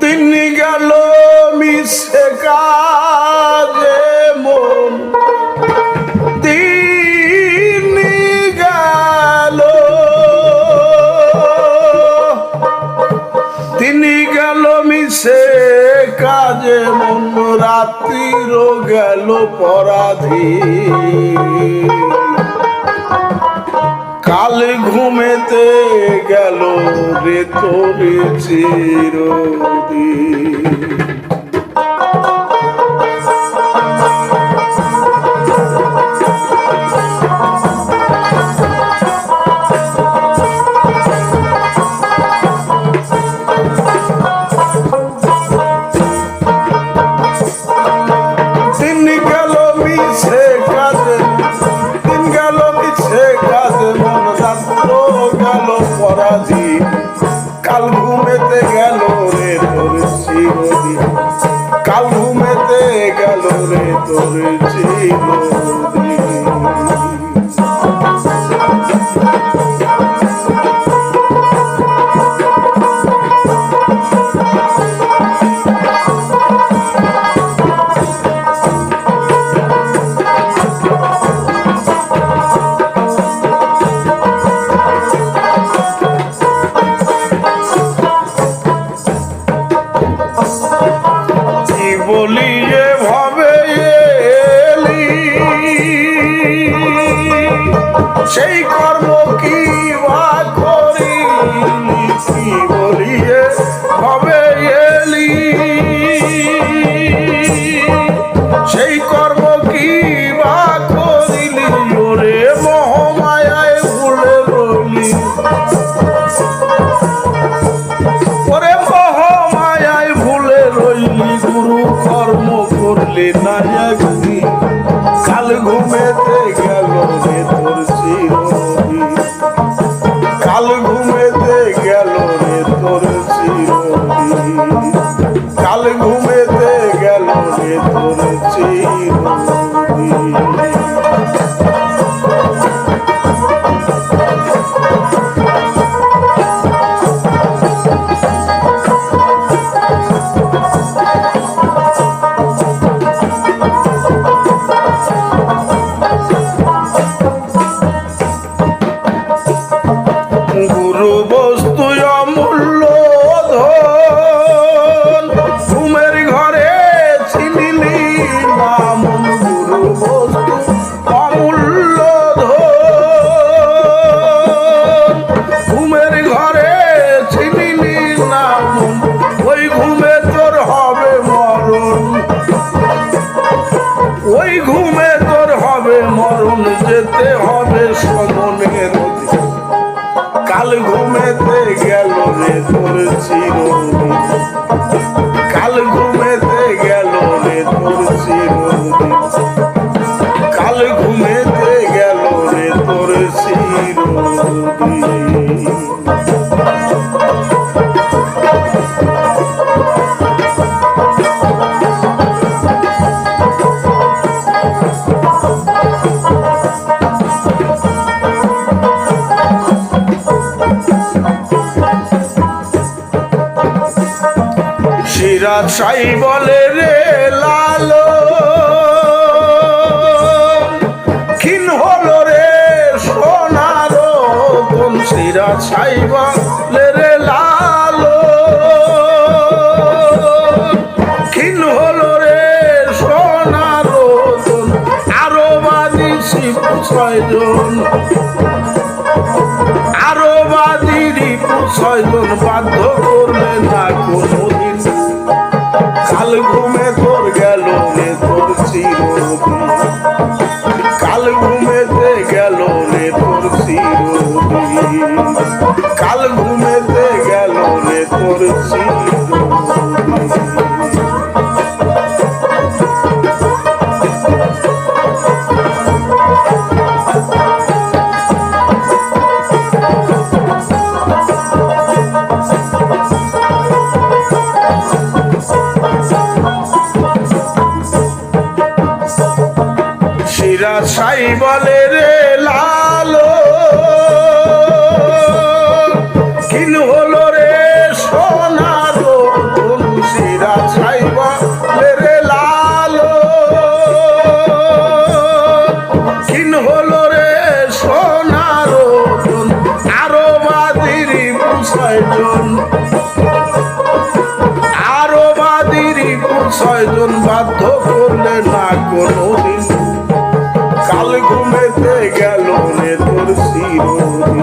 দিন গেল মিশে কাজে মন। দিন গেল। তিনি গেল মিশে কাজে মন রাত্রির গেল পরাধী কাল ঘুমেতে গেল রে তোরে চিরদিন। কাল ঘুমেতে গেল রে তোর চিরদিন কাল ঘুমেতে গেল রে তোর চিরদিন সেই কর্ম কি বা করি কি বলি যে ভাবে এলি? সেই কর্ম কি বা করিলি? ওরে মহামায়ায় ভুলে রইলি। ওরে মহামায়ায় ভুলে রইলি। গুরু কর্ম করলে না একদিন। গেল রে তোর চিরদিন সিরাজ সাই বলে রে লালো ক্ষীণ হলো রে সোনার কোন সিরাজ সাই বলে রে লালো ক্ষীণ হলো রে সোনার কোন আরও বাজি শিব ছয়জন আরও বাদিরি ছয়জন বাধ্য করলে না কোনোদিন কাল ঘুমে তোর গেল রে তোর চিরদিন কাল ঘুমেতে গেল রে তোর চিরদিন কাল ঘুমেতে মুন্সিরা সাই বলে রে লালো। কিন হলো রে রে লালো। আরও বাদিরি ছয়জন বাধ্য করলে না কোনো ঘুমেতে গেল নে তোর চিরদিন